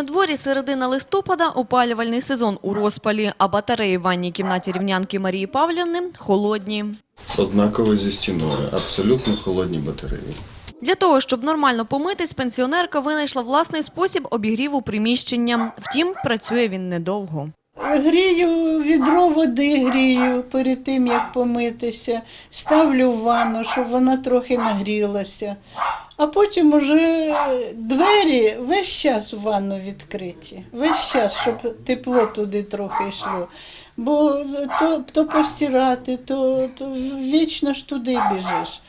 На дворі середина листопада опалювальний сезон у розпалі, а батареї в ванній кімнаті рівнянки Марії Павлівни холодні. Однаково зі стіною, абсолютно холодні батареї. Для того, щоб нормально помитись, пенсіонерка винайшла власний спосіб обігріву приміщення. Втім, працює він недовго. Грію відро води грію перед тим, як помитися, ставлю в ванну, щоб вона трохи нагрілася. А потім уже двері весь час в ванну відкриті. Весь час, щоб тепло туди трохи йшло. Бо то, то постирати, то, то вічно ж туди біжиш.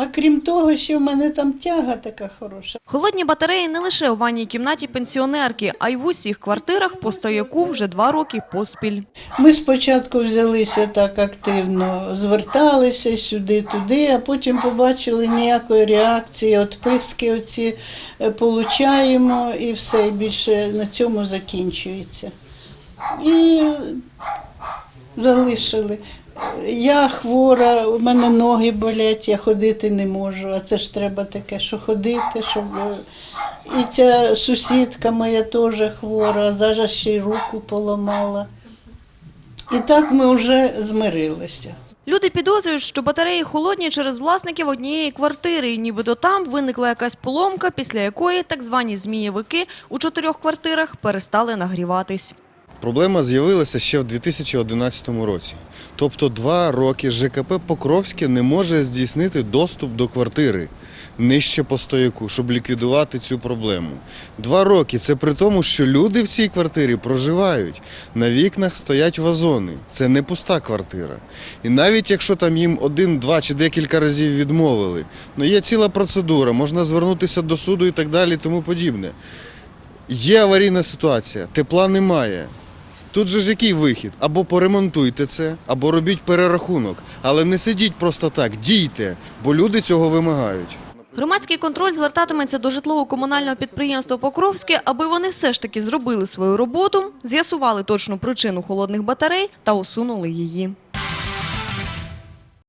А крім того, ще в мене там тяга така хороша. Холодні батареї не лише у ванній кімнаті пенсіонерки, а й в усіх квартирах по стояку вже два роки поспіль. Ми спочатку взялися так активно, зверталися сюди-туди, а потім побачили ніякої реакції, відписки оці е, получаємо і все, і більше на цьому закінчується. І залишили. Я хвора, у мене ноги болять, я ходити не можу, а це ж треба таке, що ходити, щоб. е, І ця сусідка моя теж хвора, зараз ще й руку поламала. І так ми вже змирилися. Люди підозрюють, що батареї холодні через власників однієї квартири, і нібито там виникла якась поломка, після якої так звані змієвики у чотирьох квартирах перестали нагріватись. Проблема з'явилася ще в 2011 році. Тобто два роки ЖКП Покровське не може здійснити доступ до квартири нижче по стояку, щоб ліквідувати цю проблему. Два роки це при тому, що люди в цій квартирі проживають. На вікнах стоять вазони. Це не пуста квартира. І навіть якщо там їм один, два чи декілька разів відмовили, ну є ціла процедура, можна звернутися до суду і так далі, тому подібне. Є аварійна ситуація, тепла немає. Тут же ж який вихід? Або поремонтуйте це, або робіть перерахунок. Але не сидіть просто так, дійте, бо люди цього вимагають. Громадський контроль звертатиметься до житлово-комунального підприємства Покровське, аби вони все ж таки зробили свою роботу, з'ясували точну причину холодних батарей та усунули її.